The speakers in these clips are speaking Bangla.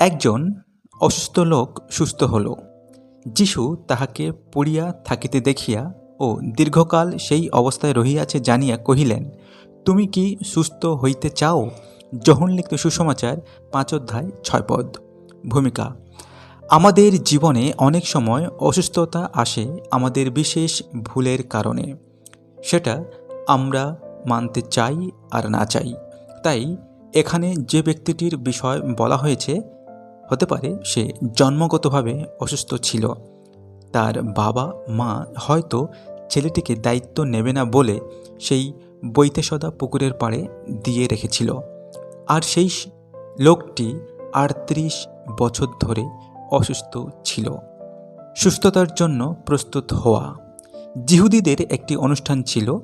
একজন অসুস্থ লোক সুস্থ হল। যিশু তাহাকে পড়িয়া থাকিতে দেখিয়া ও দীর্ঘকাল সেই অবস্থায় রহিয়াছে জানিয়া কহিলেন, তুমি কি সুস্থ হইতে চাও? যখন লিখিত সুসমাচার পাঁচ অধ্যায় ছয় পদ। ভূমিকা, আমাদের জীবনে অনেক সময় অসুস্থতা আসে আমাদের বিশেষ ভুলের কারণে। সেটা আমরা মানতে চাই আর না চাই। তাই এখানে যে ব্যক্তিটির বিষয় বলা হয়েছে হতে পারে সে জন্মগতভাবে অসুস্থ ছিল। তার বাবা, মা হয়তো ছেলেটিকে দায়িত্ব নেবে না বলে সেই বৈতেসদা পুকুরের পাড়ে দিয়ে রেখেছিল। আর সেই লোকটি আটত্রিশ বছর ধরে অসুস্থ ছিল। সুস্থতার জন্য প্রস্তুত হওয়া। জিহুদিদের একটি অনুষ্ঠান ছিল।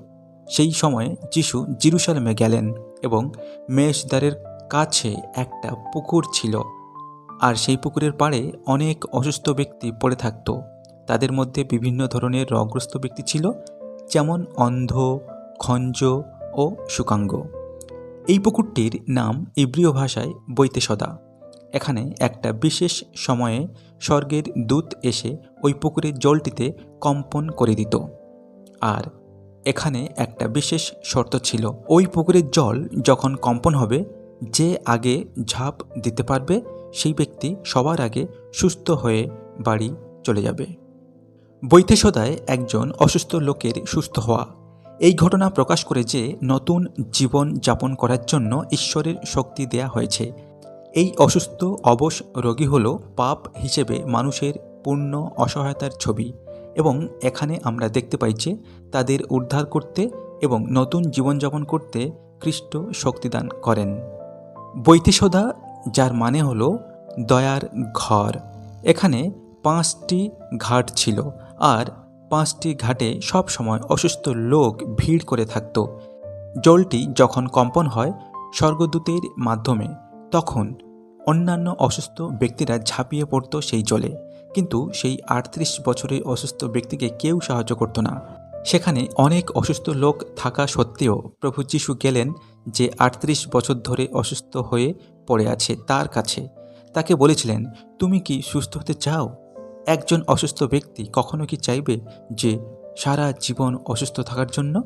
সেই সময়ে যিশু জিরুসালেমে গেলেন এবং মেষদ্বারের কাছে একটা পুকুর ছিল। আর সেই পুকুরের পাড়ে অনেক অসুস্থ ব্যক্তি পড়ে থাকত। তাদের মধ্যে বিভিন্ন ধরনের রোগগ্রস্ত ব্যক্তি ছিল, যেমন অন্ধ, খঞ্জ ও সুকাঙ্গ এই পুকুরটির নাম ইব্রিয় ভাষায় বৈতেসদা। এখানে একটা বিশেষ সময়ে স্বর্গের দূত এসে ওই পুকুরের জলটিতে কম্পন করে দিত। আর এখানে একটা বিশেষ শর্ত ছিল, ওই পুকুরের জল যখন কম্পন হবে, যে আগে ঝাঁপ দিতে পারবে সেই ব্যক্তি সবার আগে সুস্থ হয়ে বাড়ি চলে যাবে। বৈতেসদায় একজন অসুস্থ লোকের সুস্থ হওয়া। এই ঘটনা প্রকাশ করে যে নতুন জীবন যাপন করার জন্য ঈশ্বরের শক্তি দেয়া হয়েছে। এই অসুস্থ অবশ রোগী হল পাপ হিসেবে মানুষের পূর্ণ অসহায়তার ছবি এবং এখানে আমরা দেখতে পাই যে তাদের উদ্ধার করতে এবং নতুন জীবনযাপন করতে খ্রিস্ট শক্তিদান করেন। বৈতিসদা যার মানে হলো দয়ার ঘর। এখানে পাঁচটি ঘাট ছিল আর পাঁচটি ঘাটে সব সময় অসুস্থ লোক ভিড় করে থাকত। জলটি যখন কম্পন হয় স্বর্গদূতের মাধ্যমে, তখন অন্যান্য অসুস্থ ব্যক্তিরা ঝাঁপিয়ে পড়তো সেই জলে। কিন্তু সেই আটত্রিশ বছরের অসুস্থ ব্যক্তিকে কেউ সাহায্য করতো না। সেখানে অনেক অসুস্থ লোক থাকা সত্ত্বেও প্রভু যিশু গেলেন যে আটত্রিশ বছর ধরে অসুস্থ হয়ে পড়ে আছে তার কাছে। তাকে বলেছিলেন, তুমি কি সুস্থ হতে চাও? একজন অসুস্থ ব্যক্তি কখনো কি চাইবে যে সারা জীবন অসুস্থ থাকার জন্য?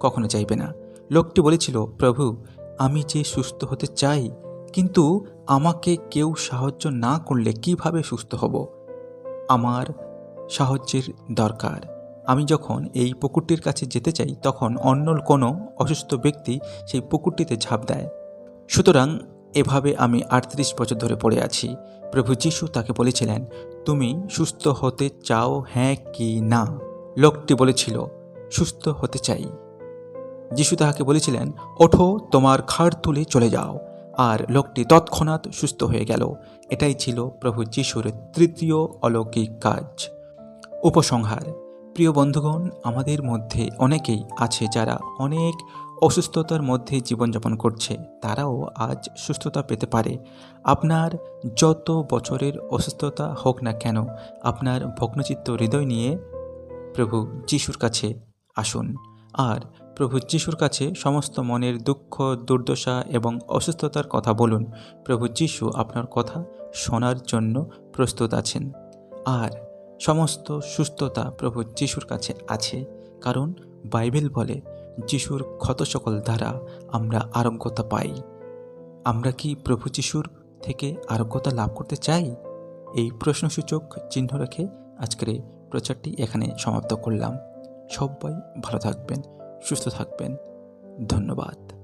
কখনো চাইবে না। লোকটি বলেছিল, প্রভু, আমি যে সুস্থ হতে চাই, কিন্তু আমাকে কেউ সাহায্য না করলে কীভাবে সুস্থ হব? আমার সাহায্যের দরকার। আমি যখন এই পুকুরটির কাছে যেতে চাই, তখন অন্য কোনো অসুস্থ ব্যক্তি সেই পুকুরটিতে ঝাঁপ দেয়। সুতরাং এভাবে আমি আটত্রিশ বছর ধরে পড়ে আছি। প্রভু যিশু তাকে বলেছিলেন, তুমি সুস্থ হতে চাও হ্যাঁ কি না? লোকটি বলেছিল, সুস্থ হতে চাই। যিশু তাহাকে বলেছিলেন, ওঠো, তোমার খাড় তুলে চলে যাও। আর লোকটি তৎক্ষণাৎ সুস্থ হয়ে গেল। এটাই ছিল প্রভু যিশুর তৃতীয় অলৌকিক কাজ। উপসংহার। প্রিয় বন্ধুগণ, আমাদের মধ্যে অনেকেই আছে যারা অনেক অসুস্থতার মধ্যে জীবনযাপন করছে। তারাও আজ সুস্থতা পেতে পারে। আপনার যত বছরের অসুস্থতা হোক না কেন, আপনার ভগ্নচিত্ত হৃদয় নিয়ে প্রভু যিশুর কাছে আসুন। আর প্রভু যিশুর কাছে সমস্ত মনের দুঃখ, দুর্দশা এবং অসুস্থতার কথা বলুন। প্রভু যিশু আপনার কথা শোনার জন্য প্রস্তুত আছেন। আর সমস্ত সুস্থতা প্রভু যিশুর কাছে আছে, কারণ বাইবেল বলে, যিশুর ক্ষত সকল দ্বারা আমরা আরোগ্যতা পাই। আমরা কি প্রভু যিশুর থেকে আরোগ্যতা লাভ করতে চাই? এই প্রশ্নসূচক চিহ্ন রেখে আজকের এই প্রচারটি এখানে সমাপ্ত করলাম। সবাই ভালো থাকবেন, সুস্থ থাকবেন। ধন্যবাদ।